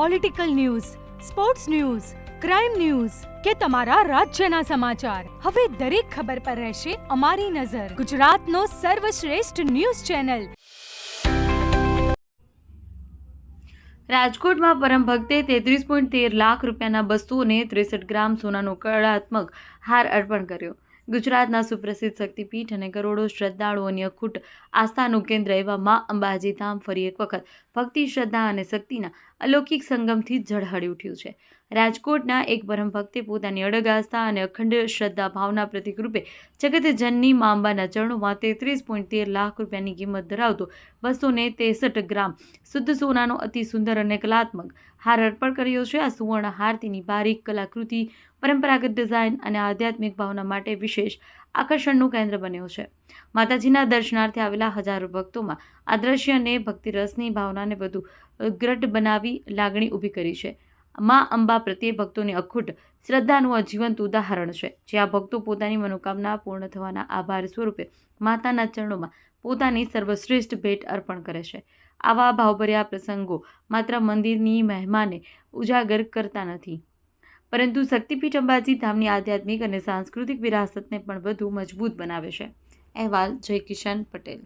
Political news sports news crime news કે તમારા રાજ્યના સમાચાર. હવે દરેક ખબર પર રહેશે અમારી નજર. ગુજરાતનો સર્વશ્રેષ્ઠ ન્યૂઝ ચેનલ. રાજકોટમાં પરમ ભક્તે તેત્રીસ પોઈન્ટ તેર લાખ રૂપિયાના બસો ત્રેસઠ ગ્રામ સોનાનો કળાત્મક હાર અર્પણ કર્યો. ગુજરાતના સુપ્રસિદ્ધ શક્તિપીઠ અને કરોડો શ્રદ્ધાળુઓની અખૂટ આસ્થાનું કેન્દ્ર એવા મા અંબાજી ધામ ફરી એક વખત ભક્તિ, શ્રદ્ધા અને શક્તિના અલૌકિક સંગમથી ઝળહળી ઉઠ્યું છે. રાજકોટના એક પરમ ભક્તે પોતાની અડગ આસ્થા અને અખંડ શ્રદ્ધા ભાવના પ્રતિકરૂપે જગત જગતજનની મા અંબાના ચરણોમાં તેત્રીસ પોઈન્ટ તેર લાખ રૂપિયાની કિંમત ધરાવતો બસો ને ત્રેસઠ ગ્રામ શુદ્ધ સોનાનો અતિ સુંદર અને કલાત્મક હાર અર્પણ કર્યો છે. આ સુવર્ણ હાર તેની બારીક કલાકૃતિ, પરંપરાગત ડિઝાઇન અને આધ્યાત્મિક ભાવના માટે વિશેષ આકર્ષણનું કેન્દ્ર બન્યો છે. માતાજીના દર્શનાર્થે આવેલા હજારો ભક્તોમાં આ દ્રશ્યને ભક્તિરસની ભાવનાને વધુ ગ્રઢ બનાવી લાગણી ઊભી કરી છે. મા અંબા પ્રત્યે ભક્તોની અખૂટ શ્રદ્ધાનું આ જીવંત ઉદાહરણ છે. જ્યાં ભક્તો પોતાની મનોકામના પૂર્ણ થવાના આભાર સ્વરૂપે માતાના ચરણોમાં પોતાની સર્વશ્રેષ્ઠ ભેટ અર્પણ કરે છે. આવા ભાવભર્યા પ્રસંગો માત્ર મંદિરની મહેમાને ઉજાગર કરતા નથી. પરંતુ શક્તિપીઠ અંબાજી ધામની આધ્યાત્મિક અને સાંસ્કૃતિક વિરાસતને પણ વધુ મજબૂત બનાવે છે. અહેવાલ જય કિશન પટેલ.